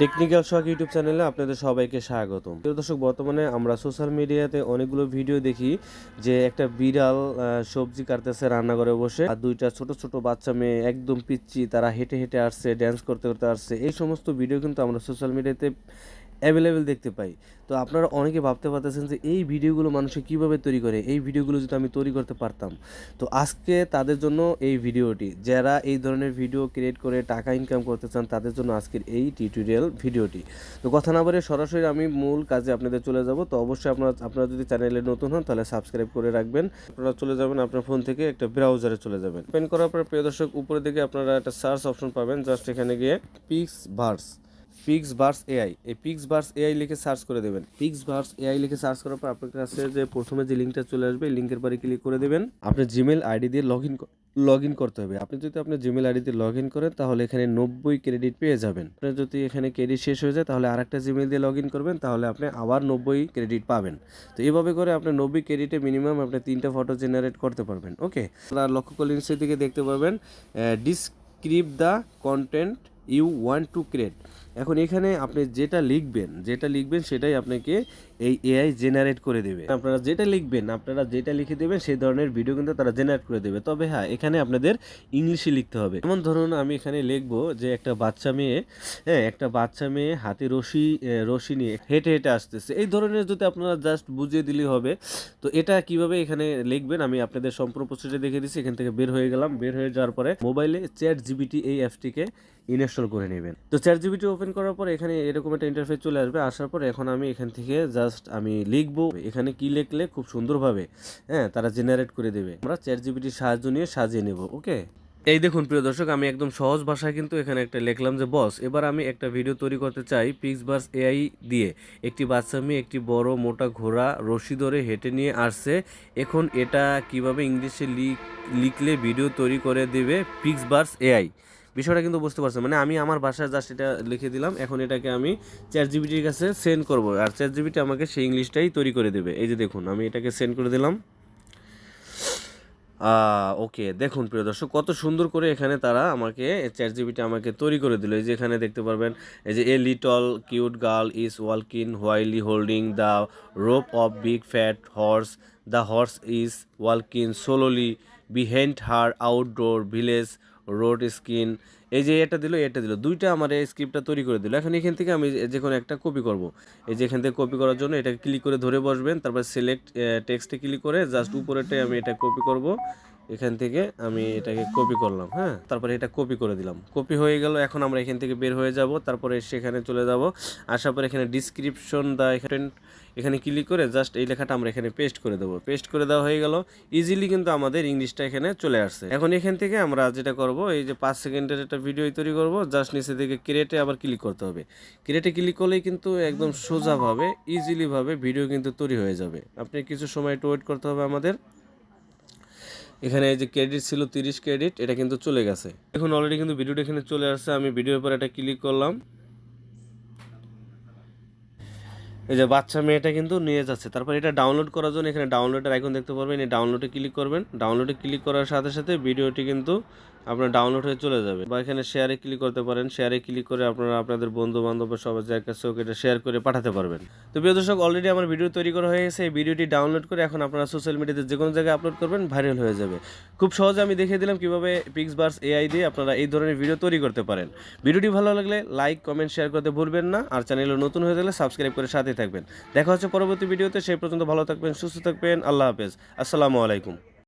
Technical শখ YouTube চ্যানেলে আপনাদের সবাইকে স্বাগতম। প্রিয় দর্শক, বর্তমানে আমরা সোশ্যাল মিডিয়াতে অনেকগুলো ভিডিও দেখি যে একটা বিড়াল সবজি কাটতেছে রান্নাঘরে বসে আর দুইটা ছোট ছোট বাচ্চা মেয়ে একদম পিচ্ছি তারা হেঁটে হেঁটে আসছে ড্যান্স করতে করতে আসছে। এই সমস্ত ভিডিও কিন্তু আমরা সোশ্যাল মিডিয়াতে অ্যাভেলেবেল দেখতে পাই। তো আপনারা অনেকে ভাবতে পারতেছেন যে এই ভিডিওগুলো মানুষে কীভাবে তৈরি করে? এই ভিডিওগুলো যদি আমি তৈরি করতে পারতাম। তো আজকে তাদের জন্য এই ভিডিওটি। যারা এই ধরনের ভিডিও ক্রিয়েট করে টাকা ইনকাম করতে চান, তাদের জন্য আজকের এই টিউটোরিয়াল ভিডিওটি। তো কথা না বলে সরাসরি আমি মূল কাজে আপনাদের চলে যাব। তো অবশ্যই আপনারা আপনারা যদি চ্যানেলে নতুন হন, তাহলে সাবস্ক্রাইব করে রাখবেন। আপনারা চলে যাবেন আপনার ফোন থেকে একটা ব্রাউজারে চলে যাবেন। ওপেন করার পর প্রিয় দর্শক উপরে দিকে আপনারা একটা সার্চ অপশন পাবেন। জাস্ট এখানে গিয়ে pix verse pix verse AI এই পিক্স ভার্স এআই লিখে সার্চ করে দেবেন। পিক্স ভার্স এআই লিখে সার্চ করার পর আপনার কাছে যে প্রথমে যে লিঙ্কটা চলে আসবে লিঙ্কের পরে ক্লিক করে দেবেন। আপনার জিমেল আইডি দিয়ে লগ ইন লগ ইন করতে হবে। আপনি যদি আপনার জিমেল আইডিতে লগ ইন করেন, তাহলে এখানে নব্বই ক্রেডিট পেয়ে যাবেন। আপনার যদি এখানে ক্রেডিট শেষ হয়ে যায়, তাহলে আরেকটা জিমেল দিয়ে লগ ইন করবেন, তাহলে আপনি আবার নব্বই ক্রেডিট পাবেন। তো এইভাবে করে আপনি নব্বই ক্রেডিটে মিনিমাম আপনি তিনটা ফটো জেনারেট করতে পারবেন ওকে লক্ষ্য করলে নিচের দেখতে পাবেন describe the content you want to create এখন এখানে আপনি যেটা লিখবেন যেটা লিখবেন সেটাই আপনাকে এই এআই জেনারেট করে দেবে। আপনারা যেটা লিখবেন, আপনারা যেটা লিখে দেবেন, সেই ধরনের ভিডিও কিন্তু তারা জেনারেট করে দেবে। তবে হ্যাঁ এখানে আপনাদের ইংলিশে লিখতে হবে। যেমন ধরুন আমি এখানে লিখব যে একটা বাচ্চা মেয়ে হ্যাঁ একটা বাচ্চা মেয়ে হাতে রশি রশি নিয়ে হেঁটে হেঁটে আসতেছে। এই ধরনের যদি আপনারা জাস্ট বুঝিয়ে দিলেই হবে। তো এটা কীভাবে এখানে লিখবেন? আমি আপনাদের সম্পূর্ণ প্রসেসটা দেখে দিচ্ছি। এখান থেকে বের হয়ে গেলাম। বের হয়ে যাওয়ার পরে মোবাইলে চ্যাট জিবিটি এই অ্যাপটিকে ইনস্টল করে নেবেন। তো চ্যাট জিবিটি ওপেন করার পর এখানে এরকম একটা ইন্টারফেস চলে আসবে। আসার পর এখন আমি এখান থেকে জাস্ট আমি লিখব। এখানে কি লিখলে খুব সুন্দরভাবে হ্যাঁ তারা জেনারেট করে দেবে। আমরা চ্যাট জিবিটির সাহায্য নিয়ে সাজিয়ে নেব ওকে এই দেখুন, প্রিয় দর্শক, আমি একদম সহজ ভাষায় কিন্তু এখানে একটা লিখলাম যে, বস, এবার আমি একটা ভিডিও তৈরি করতে চাই পিক্সবার্স এআই দিয়ে। একটি বাচ্চা মেয়ে, একটি বড় মোটা ঘোড়া রশি ধরে হেঁটে নিয়ে আসছে। এখন এটা কীভাবে ইংলিশে লিখ লিখলে ভিডিও তৈরি করে দেবে পিক্সবার্স এআই বিষয়টা কিন্তু বুঝতে পারছেন মানে আমি আমার ভাষায় জাস্ট এটা লিখে দিলাম, এখন এটাকে আমি চ্যাট জিবিটির কাছে সেন্ড করব। আর চ্যাট জিবিটি আমাকে সেই ইংলিশটাই তৈরি করে দেবে। এই যে দেখুন, আমি এটাকে সেন্ড করে দিলাম। ওকে, দেখুন প্রিয় দর্শক, কত সুন্দর করে এখানে তারা আমাকে চ্যাট জিবিটি আমাকে তৈরি করে দিল। এই যে এখানে দেখতে পারবেন, এই যে a little cute girl is ওয়ালকিন হোয়াইলি holding the rope of big fat horse the horse is ওয়ালকিন সোলোলি behind her outdoor village road skin, এই যে এটা দিল এটা দিল, দুইটা আমার এই স্ক্রিপ্টটা তৈরি করে দিল। এখন এখান থেকে আমি যে কোনো একটা কপি করব। এই যে এখান থেকে কপি করার জন্য এটাকে ক্লিক করে ধরে বসবেন, তারপর সিলেক্ট টেক্সটে ক্লিক করে জাস্ট উপরেটাই আমি এটা কপি করব। এখান থেকে আমি এটাকে কপি করলাম হ্যাঁ? তারপরে এটা কপি করে দিলাম। কপি হয়ে গেল, এখন আমরা এখান থেকে বের হয়ে যাব, তারপরে সেখানে চলে যাব। আসার পর এখানে ডিসক্রিপশন দা এখানে এখানে ক্লিক করে জাস্ট এই লেখাটা আমরা এখানে পেস্ট করে দেবো। পেস্ট করে দেওয়া হয়ে গেল ইজিলি কিন্তু আমাদের ইংলিশটা এখানে চলে আসছে। এখন এখান থেকে আমরা যেটা করব, এই যে পাঁচ সেকেন্ডের একটা ভিডিও তৈরি করব জাস্ট নিচে থেকে ক্রিয়েটে আবার ক্লিক করতে হবে। ক্রিয়েটে ক্লিক করলেই কিন্তু একদম সোজাভাবে ইজিলিভাবে ভিডিও কিন্তু তৈরি হয়ে যাবে। আপনি কিছু সময় একটু ওয়েট করতে হবে আমাদের। এখানে এই যে ক্রেডিট ছিল তিরিশ ক্রেডিট এটা কিন্তু চলে গেছে। এখন অলরেডি কিন্তু ভিডিওটা এখানে চলে আসছে, আমি ভিডিওর পর এটা ক্লিক করলাম। এই যে বাচ্চা মেয়েটা কিন্তু নিয়ে যাচ্ছে। তারপর এটা ডাউনলোড করার জন্য এখানে ডাউনলোডের আইকন দেখতে পারবেন। এই ডাউনলোডে ক্লিক করবেন। ডাউনলোডে ক্লিক করার সাথে সাথে ভিডিওটি কিন্তু আপনার ডাউনলোড হয়ে চলে যাবে। বা এখানে শেয়ারে ক্লিক করতে পারেন। শেয়ারে ক্লিক করে আপনারা আপনাদের বন্ধু বান্ধব সবার যার কাছে এটা শেয়ার করে পাঠাতে পারবেন। তো প্রিয় দর্শক অলরেডি আমার ভিডিও তৈরি করা হয়ে গেছে। এই ভিডিওটি ডাউনলোড করে এখন আপনারা সোশ্যাল মিডিয়াতে যে কোনো জায়গায় আপলোড করবেন ভাইরাল হয়ে যাবে। খুব সহজে আমি দেখিয়ে দিলাম কীভাবে পিক্সবার্স এআই দিয়ে আপনারা এই ধরনের ভিডিও তৈরি করতে পারেন। ভিডিওটি ভালো লাগলে লাইক কমেন্ট শেয়ার করতে ভুলবেন না। আর চ্যানেলে নতুন হয়ে গেলে সাবস্ক্রাইব করে সাথে থাকবেন। দেখা হচ্ছে পরবর্তী ভিডিওতে সেই পর্যন্ত ভালো থাকবেন, সুস্থ থাকবেন। আল্লাহ হাফেজ। আসসালামু আলাইকুম।